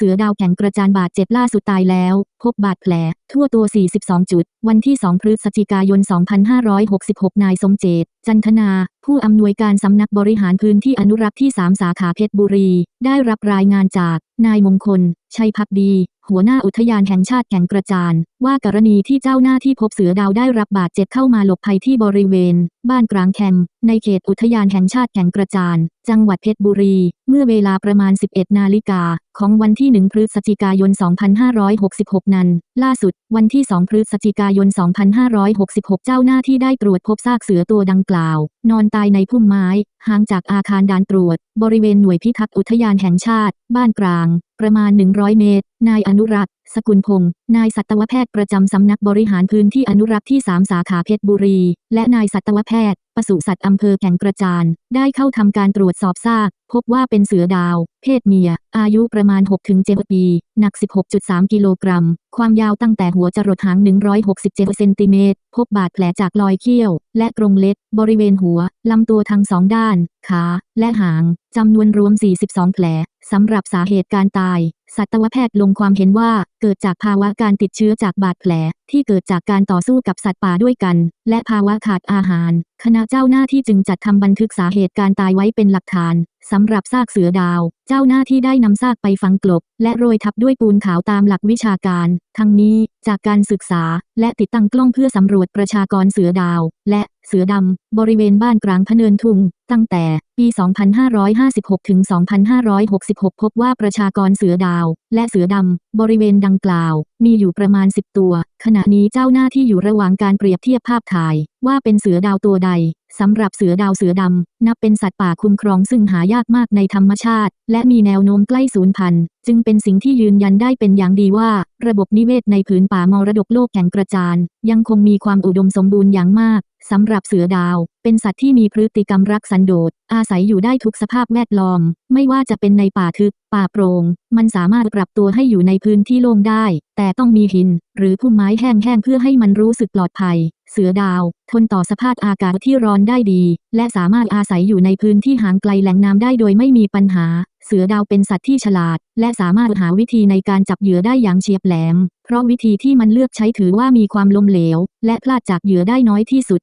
สือดาวแข่งกระจานบาดเจ็บล่าสุดตายแล้ว พบบาดแผล ทั่วตัว 42 จุด วันที่ 2 พฤศจิกายน 2566 นายสมเจต จันทนา ผู้อำนวยการสำนักบริหารพื้นที่อนุรักษ์ที่ 3 สาขาเพชรบุรี ได้รับรายงานจาก นายมงคล ชัยพักดี หัวหน้าอุทยานแห่งชาติแก่งกระจาน ว่ากรณีที่เจ้าหน้าที่พบเสือดาวได้รับบาดเจ็บเข้ามาหลบภัยที่บริเวณ บ้านกลางแคมป์ในเขตอุทยานแห่งชาติแก่งกระจาน จังหวัดเพชรบุรี เมื่อเวลาประมาณ 11 นาฬิกา ของวันที่ 1 พฤศจิกายน 2566 นั้น ล่าสุด วันที่ 2 พฤศจิกายน 2566 เจ้าหน้าที่ได้ตรวจพบซากเสือตัวดังกล่าว นอนตายในพุ่มไม้ห่างจากอาคารด่านตรวจ บริเวณหน่วยพิทักษ์อุทยานแห่งชาติ บ้านกลาง ประมาณ 100 เมตร นายอนุรักษ์ สกุลพงศ์นายสัตวแพทย์ประจำสำนักบริหารพื้นที่อนุรักษ์ที่ 3 สาขาเพชรบุรี และนายสัตวแพทย์ปศุสัตว์อำเภอแก่งกระจาน ได้เข้าทำการตรวจสอบซาก พบว่าเป็นเสือดาว เพศเมีย อายุประมาณ 6-7 ปี หนัก 16.3 กิโลกรัม ความยาวตั้งแต่หัวจรดหาง 167 เซนติเมตร พบบาดแผลจากรอยเขี้ยว และกรงเล็บบริเวณหัว ลำตัวทั้งสองด้าน ขา และหาง จำนวนรวม 42 แผล สำหรับสาเหตุการตาย สัตวแพทย์ลงความเห็นว่าเกิดจากภาวะการติดเชื้อจากบาดแผล ที่เกิดจากการต่อสู้กับสัตว์ป่าด้วยกัน และภาวะขาดอาหาร คณะเจ้าหน้าที่จึงจัดทำบันทึกสาเหตุการตายไว้เป็นหลักฐานสำหรับซากเสือดาว เจ้าหน้าที่ได้นำซากไปฝังกลบ และโรยทับด้วยปูนขาวตามหลักวิชาการ ทั้งนี้จากการศึกษา และติดตั้งกล้องเพื่อสำรวจประชากรเสือดาว และเสือดำ บริเวณบ้านกลางพเนินทุ่งตั้งแต่ปี 2556 ถึง 2566 พบว่าประชากรเสือดาว และเสือดำ บริเวณดังกล่าว มีอยู่ประมาณ 10 ตัว ขณะนี้เจ้าหน้าที่อยู่ระหว่างการเปรียบเทียบภาพถ่าย ว่าเป็นเสือดาวตัวใด สำหรับเสือดาวเสือดำ นับเป็นสัตว์ป่าคุ้มครองซึ่งหายากมากในธรรมชาติ และมีแนวโน้มใกล้สูญพันธุ์ จึงเป็นสิ่งที่ยืนยันได้เป็นอย่างดีว่า ระบบนิเวศในผืนป่ามรดกโลกแก่งกระจานยังคงมีความอุดมสมบูรณ์อย่างมากสำหรับเสือดาว เป็นสัตว์ที่มีพฤติกรรมรักสันโดษ อาศัยอยู่ได้ทุกสภาพแวดล้อม ไม่ว่าจะเป็นในป่าทึบ ป่าโปรง่ง มันสามารถปรับตัวให้อยู่ในพื้นที่โล่งได้ แต่ต้องมีหิน หรือพุ่มไม้แห้งๆเพื่อให้มันรู้สึกปลอดภัย เสือดาว ทนต่อสภาพอากาศที่ร้อนได้ดี และสามารถอาศัยอยู่ในพื้นที่ห่างไกลแหล่งน้ำได้โดยไม่มีปัญหา เสือดาวเป็นสัตว์ที่ฉลาด และสามารถหาวิธีในการจับเหยื่อได้อย่างเฉียบแหลม เพราะวิธีที่มันเลือกใช้ถือว่ามีความล้มเหลว และพลาดจากเหยื่อได้น้อยที่สุด